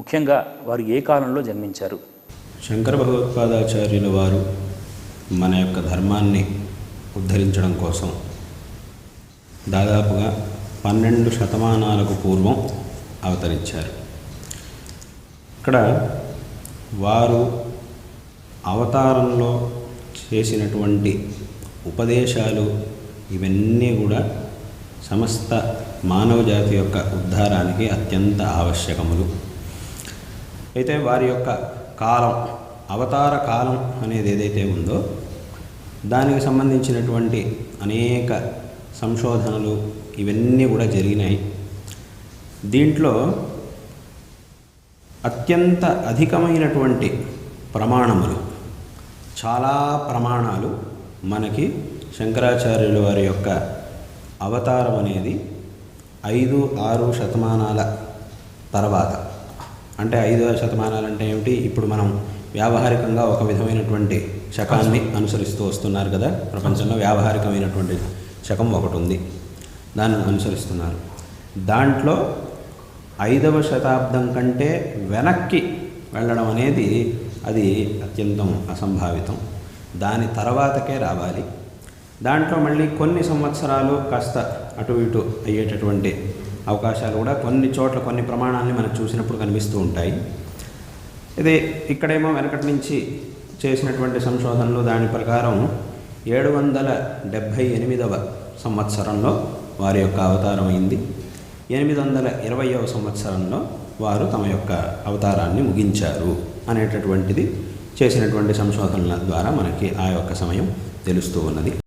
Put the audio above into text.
ముఖ్యంగా వారు ఏ కాలంలో జన్మించారు? శంకర భగవత్పాదాచార్యుల వారు మన యొక్క ధర్మాన్ని ఉద్ధరించడం కోసం దాదాపుగా పన్నెండు శతమానాలకు పూర్వం అవతరించారు. ఇక్కడ వారు అవతారంలో చేసినటువంటి ఉపదేశాలు ఇవన్నీ కూడా సమస్త మానవ జాతి యొక్క ఉద్ధారానికి అత్యంత ఆవశ్యకములు. అయితే వారి యొక్క కాలం అవతార కాలం అనేది ఏదైతే ఉందో దానికి సంబంధించినటువంటి అనేక సంశోధనలు ఇవన్నీ కూడా జరిగినాయి. దీంట్లో అత్యంత అధికమైనటువంటి ప్రమాణములు చాలా ప్రమాణాలు మనకి శంకరాచార్యుల వారి యొక్క అవతారం అనేది ఐదు ఆరు శతమానాల తర్వాత అంటే ఐదు శతమానాలు అంటే ఏమిటి? ఇప్పుడు మనం వ్యావహారికంగా ఒక విధమైనటువంటి శకాన్ని అనుసరిస్తూ వస్తున్నారు కదా? ప్రపంచంలో వ్యావహారికమైనటువంటి శకం ఒకటి ఉంది. దాన్ని అనుసరిస్తున్నారు. దాంట్లో ఐదవ శతాబ్దం కంటే వెనక్కి వెళ్ళడం అనేది అది అత్యంతం అసంభావితం. దాని తర్వాతకే రావాలి. దాంట్లో మళ్ళీ కొన్ని సంవత్సరాలు కాస్త అటు ఇటు అయ్యేటటువంటి అవకాశాలు కూడా కొన్ని చోట్ల కొన్ని ప్రమాణాలని మనం చూసినప్పుడు కనిపిస్తూ ఉంటాయి. ఇది ఇక్కడేమో వెనకటి నుంచి చేసినటువంటి సంశోధనలు దాని ప్రకారం ఏడు వందల డెబ్భై ఎనిమిదవ సంవత్సరంలో వారి యొక్క అవతారం అయింది. ఎనిమిది వందల ఇరవయవ సంవత్సరంలో వారు తమ యొక్క అవతారాన్ని ముగించారు అనేటటువంటిది చేసినటువంటి సంశోధనల ద్వారా మనకి ఆ యొక్క సమయం తెలుస్తూ ఉన్నది.